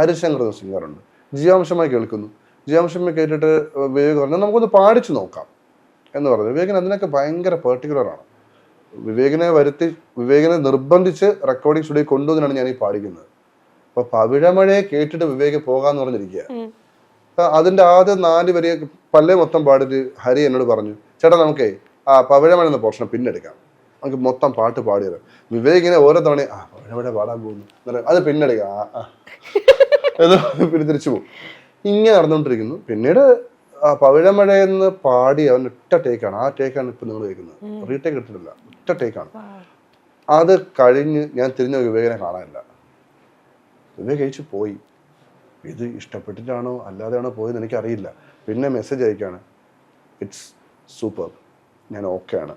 ഹരിശങ്കർ സിംഗറുണ്ട്. ജിയാംശമായി കേൾക്കുന്നു. ജീവാംശമായി കേട്ടിട്ട് വിവേക് പറഞ്ഞു നമുക്കൊന്ന് പാടിച്ചു നോക്കാം. എന്ന് പറഞ്ഞു. വിവേകൻ അതിനൊക്കെ ഭയങ്കര പെർട്ടിക്കുലറാണ് വിവേകനെ വരുത്തി വിവേകനെ നിർബന്ധിച്ച് റെക്കോർഡിംഗ് സ്റ്റുഡിയോ കൊണ്ടുവന്നാണ് ഞാൻ ഈ പാടിക്കുന്നത്. അപ്പൊ പവിഴമഴയെ കേട്ടിട്ട് വിവേക് പോകാന്ന് പറഞ്ഞിരിക്കുക അതിന്റെ ആദ്യ നാല് വരി പല്ലേ മൊത്തം പാടിട്ട് ഹരി എന്നോട് പറഞ്ഞു ചേട്ടാ നമുക്കേ ആ പവിഴമഴ എന്ന പോർഷൻ പിന്നെടുക്കാം. നമുക്ക് മൊത്തം പാട്ട് പാടിയത്. വിവേകിനെ ഓരോ തവണ ആ പവിഴമഴ പാടാൻ പോകുന്നു. അത് പിന്നെടുക്കാം. എന്ന് പിന്നെ തിരിച്ചു പോകും. ഇങ്ങനെ നടന്നുകൊണ്ടിരിക്കുന്നു. പിന്നീട് ആ പവിഴമഴയെന്ന് പാടി അവൻ ഒറ്റ ടേക്കാണ് ആ ടേക്കാണ് ഇപ്പൊ നിങ്ങൾ കേൾക്കുന്നത്. റീടേക്ക് എടുത്തിട്ടില്ല. ഒറ്റ ടേക്കാണ് അത് കഴിഞ്ഞ് ഞാൻ തിരിഞ്ഞ വിവേകനെ കാണാനില്ല. വിവേക് കഴിച്ചു പോയി. ഇത് ഇഷ്ടപ്പെട്ടിട്ടാണോ അല്ലാതെയാണോ പോയെന്ന് എനിക്കറിയില്ല. പിന്നെ മെസ്സേജ് അയക്കാണ്. ഇറ്റ്സ് സൂപ്പർ ഞാൻ ഓക്കെ ആണ്.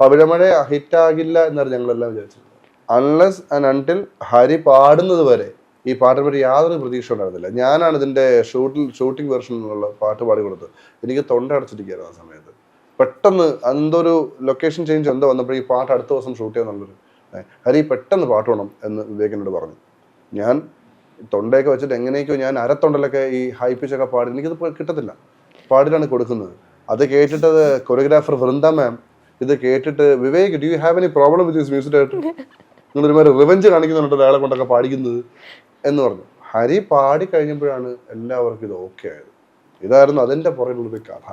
പവിഴമഴ ഹിറ്റാകില്ല എന്നാണ് ഞങ്ങളെല്ലാം വിചാരിച്ചത് അൺലെസ് ആൻഡ് അൺടിൽ ഹരി പാടുന്നത് വരെ ഈ പാട്ടിനെ പറ്റി യാതൊരു പ്രതീക്ഷ ഉണ്ടായിരുന്നില്ല. ഞാനാണ് ഇതിന്റെ ഷൂട്ടിൽ ഷൂട്ടിംഗ് വെർഷനിലുള്ള പാട്ട് പാടി കൊടുത്തത്. എനിക്ക് തൊണ്ട അടച്ചിരിക്കുകയായിരുന്നു ആ സമയത്ത്. പെട്ടെന്ന് എന്തോ ഒരു ലൊക്കേഷൻ ചേഞ്ച് എന്തോ വന്നപ്പോൾ ഈ പാട്ട് അടുത്ത ദിവസം ഷൂട്ട് ചെയ്യാന്നുള്ളൊരു ഹരി പെട്ടെന്ന് പാട്ട് വേണം എന്ന് വിവേകനോട് പറഞ്ഞു. ഞാൻ തൊണ്ടയൊക്കെ വെച്ചിട്ട് എങ്ങനെയൊക്കെയോ ഞാൻ അരത്തൊണ്ടലൊക്കെ ഈ ഹൈ പിച്ചൊക്കെ പാടി എനിക്കത് കിട്ടത്തില്ല. പാടിലാണ് കൊടുക്കുന്നത്. അത് കേട്ടിട്ടത് കൊറിയോഗ്രാഫർ വൃന്ദ മാം ഇത് കേട്ടിട്ട് Vivek do you have any problem with this music director നിങ്ങൾ ഒരുമാതിരി റിവഞ്ച് കാണിക്കുന്നുണ്ട് ഒരാളെ കൊണ്ടൊക്കെ പാടിക്കുന്നത്. എന്ന് പറഞ്ഞു. ഹരി പാടി കഴിഞ്ഞപ്പോഴാണ് എല്ലാവർക്കും ഇത് ഓക്കെ ആയത്. ഇതായിരുന്നു അതിന്റെ പുറകിലുള്ളൊരു കഥ.